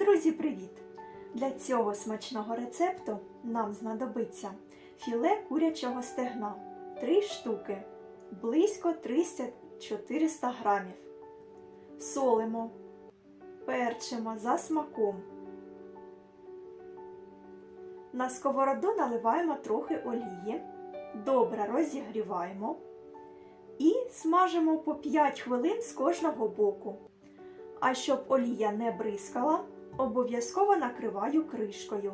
Друзі, привіт! Для цього смачного рецепту нам знадобиться філе курячого стегна 3 штуки, близько 300-400 грамів. Солимо, перчимо за смаком. На сковороду наливаємо трохи олії, добре розігріваємо і смажимо по 5 хвилин з кожного боку. А щоб олія не бризкала, обов'язково накриваю кришкою.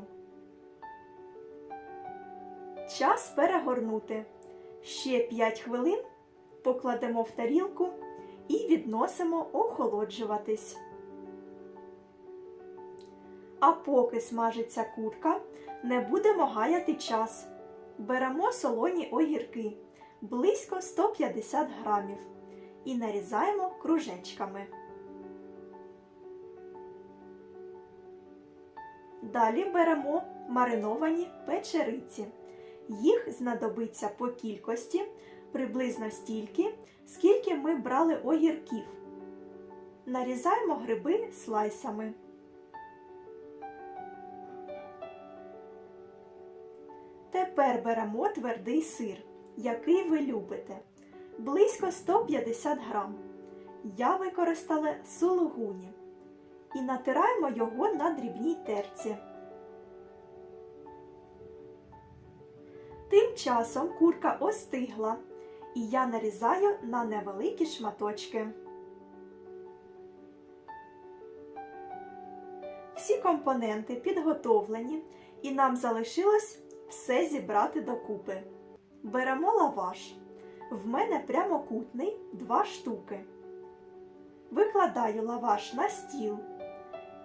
Час перегорнути. Ще 5 хвилин покладемо в тарілку і відносимо охолоджуватись. А поки смажиться курка, не будемо гаяти час. Беремо солоні огірки близько 150 грамів і нарізаємо кружечками. Далі беремо мариновані печериці. Їх знадобиться по кількості приблизно стільки, скільки ми брали огірків. Нарізаємо гриби слайсами. Тепер беремо твердий сир, який ви любите, близько 150 грам. Я використала сулугуні і натираємо його на дрібній терці. Тим часом курка остигла, і я нарізаю на невеликі шматочки. Всі компоненти підготовлені, і нам залишилось все зібрати докупи. Беремо лаваш. В мене прямокутний 2 штуки. Викладаю лаваш на стіл,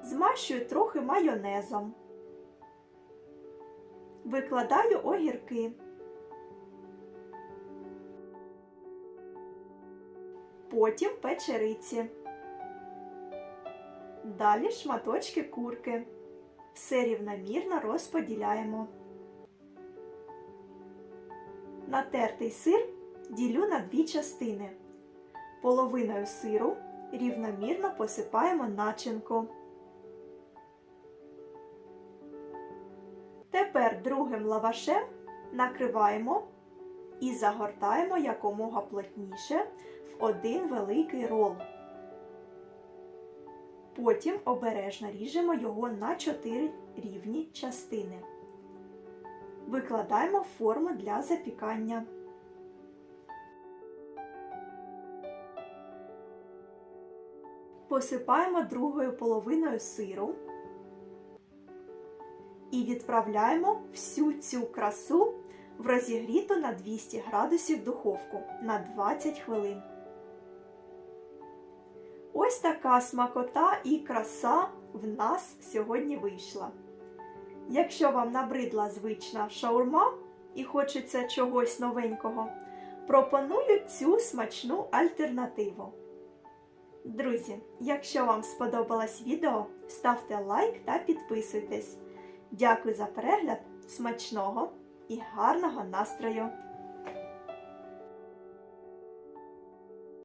змащую трохи майонезом. Викладаю огірки. Потім печериці. Далі шматочки курки. Все рівномірно розподіляємо. Натертий сир ділю на дві частини. Половиною сиру рівномірно посипаємо начинку. Тепер другим лавашем накриваємо і загортаємо якомога плотніше в один великий рол. Потім обережно ріжемо його на 4 рівні частини. Викладаємо форму для запікання. Посипаємо другою половиною сиру і відправляємо всю цю красу в розігріту на 200 градусів духовку на 20 хвилин. Ось така смакота і краса в нас сьогодні вийшла. Якщо вам набридла звична шаурма і хочеться чогось новенького, пропоную цю смачну альтернативу. Друзі, якщо вам сподобалось відео, ставте лайк та підписуйтесь. Дякую за перегляд, смачного і гарного настрою!